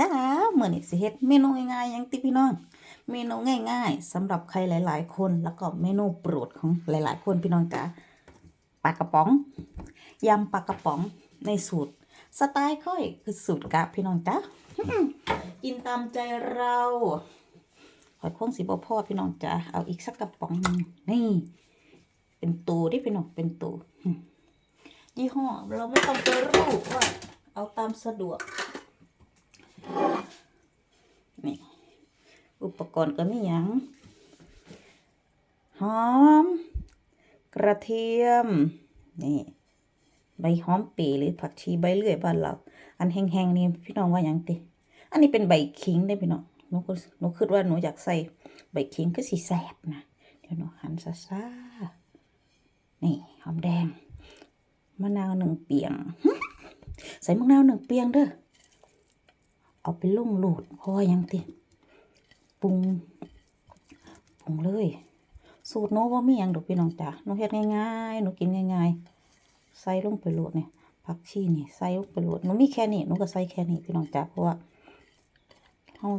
จ้าเมื่อนี้สิเฮ็ดเมนูง่ายๆยังติพี่น้อง เมนูง่ายๆสำหรับใครหลาย ๆ คนแล้วก็เมนูโปรดของหลาย ๆ คนพี่น้องจ้าปลากระป๋องยำปลากระป๋องในสูตร สไตล์ค่อยคือสูตรกะพี่น้องจ้ากินตามใจเราหอยโค้งสีบพอพี่น้องจ้าเอาอีกสักกระป๋องหนึงนี่ เป็นตูที่พี่น้องเป็นตูยี่ห้อเราไม่ต้องไปรูปว่าเอาตามสะดวก นี่ อุปกรณ์ก็มีหยังหอม กระเทียม นี่ใบหอมปีหรือผักชีใบเลื่อยบ้านเรา อันแห้งๆนี่พี่น้องว่าหยังติ อันนี้เป็นใบขิงได้พี่น้องหนูก็หนูคิดว่าหนูอยากใส่ใบขิงก็สีแสบนะเดี๋ยวหนูหั่นซะซานี่หอมแดงมะนาวหนึ่งเปียง ใส่มะนาวหนึ่งเปียงเด้อเอาไปลุ่งโหลดเพราะว่ายังติ ปรุงปรุงเลย สูตรโน้ว่ามีหยังดอกพี่น้องจ้ะหนูเฮ็ดง่ายๆหนูกินง่ายๆใส่ลงไปโหลดเนี่ยผักชีนี่ใส่ลงไปโหลดหนูมีแค่นี้หนูก็ใส่แค่นี้พี่น้องจ้ะเพราะว่าเฮา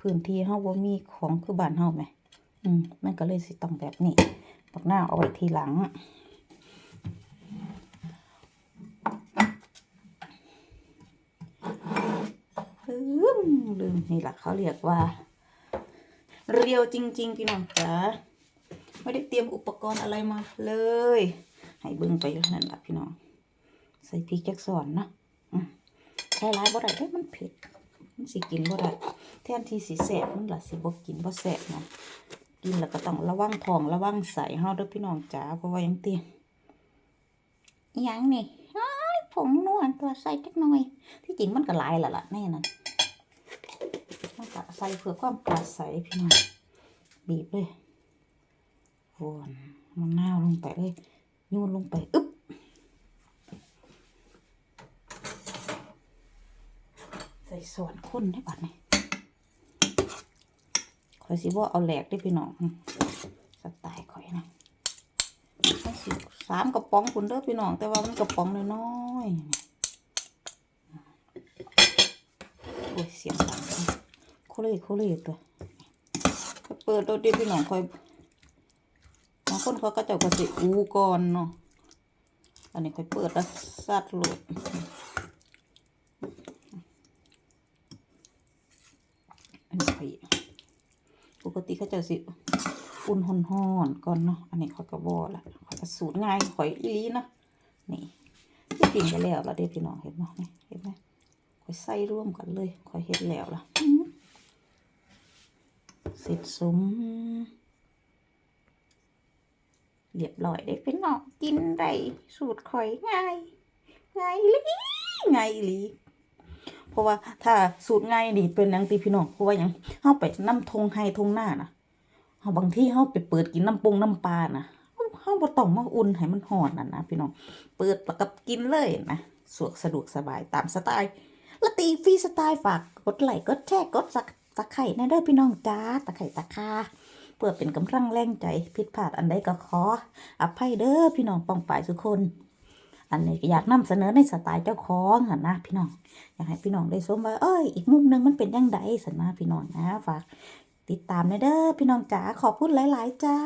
พื้นที่เฮาบ่มีของคือบ้านเฮาแหมอืมมันก็เลยสิต้องแบบนี้บักหน้าเอาไว้ทีหลัง ลืมลืมนี่แหละเขาเรียกว่า เรียวจริง ๆ พี่น้องจ๋าไม่ได้เตรียมอุปกรณ์อะไรมาเลย ให้เบิ่งไปนั่นแหละพี่น้อง ใส่พริกจักสอนเนาะอืมใส่หลายบ่ได้เด้มันเผ็ดมันสิกินบ่ได้แทนที่สิแสบมันล่ะสิบ่กินบ่แสบนะกินแล้วก็ต้องระวังท้องระวังใส่เฮาเด้อพี่น้องจ๋าเพราะว่ายังเติอิหยังนี่ผงนวลตัวใส่จักหน่อย ที่จริงมันก็หลายและล่ะแน่นั่น ใส่เพื่อความปลอดใสพี่น้องบีบเลยวนมันนาวลงไปเลยโยนลงไปอึ๊บใส่ส่วนข้นให้บัดนี่คอยสิว่าเอาแหลกได้พี่น้องสไตล์คอยนะมันสิสามกระป๋องคุณเด้อพี่น้อง แต่ว่ามันกระป๋องน้อยๆโอ้ยเสียงดัง โคเลยโคเลยตัวเปิดตัวเดียวพี่น้องคอยบางคนเขาก็จะก็สิอูก่อนเนาะอันนี้คอยเปิดแล้วซัดโหลดอันนี้คอยปกติเขาเจะสิอุ่นห่อนก่อนเนาะอันนี้คอยกระบอกละคอยกระสูตรง่ายคอยอีลีเนาะนี่ที่ปิ่งไปแล้วละเด้อพี่น้องเห็นไหมเห็นไหมคอยใส่ร่วมกันเลยคอยเฮ็ดแล้วล่ะ เสร็จสม เรียบร้อยได้เป็นน้อกินได้สูตรข่อยง่ายง่ายอีหลีง่ายลีเพราะว่าถ้าสูตรง่ายนี่เป็นยังตีพี่น้องเพราะว่ายังเฮาไปน้ำทงให้ทงหน้านะเฮาบางที่เฮาไปเปิดกินน้ำปงน้ำปลานะเฮาเฮาบ่ต้องมาอุ่นให้มันร้อนน่ะนะพี่น้องเปิดแล้วก็กินเลยนะสะดวกสะดวกสบายตามสไตล์ละตีฟรีสไตล์ฝากกดไลค์กดแชร์กดสัก ตะไคร่ในเด้อพี่น้องจ้าตะไคร่ตะคาเพื่อเป็นกำลังแรงใจผิดพลาดอันใดก็ขออภัยเด้อพี่น้องปองป่ายทุกคน อันนี้อยากนำเสนอในสไตล์เจ้าของหันนะพี่น้อง อยากให้พี่น้องได้ชมว่าเอ้ยอีกมุมหนึงมันเป็นยังไงสันนะพี่น้องนะฝากติดตามในเด้อพี่น้องจ๋าขอบคุณหลาย ๆ จ้า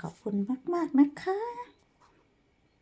ขอบคุณมาก ๆ นะคะ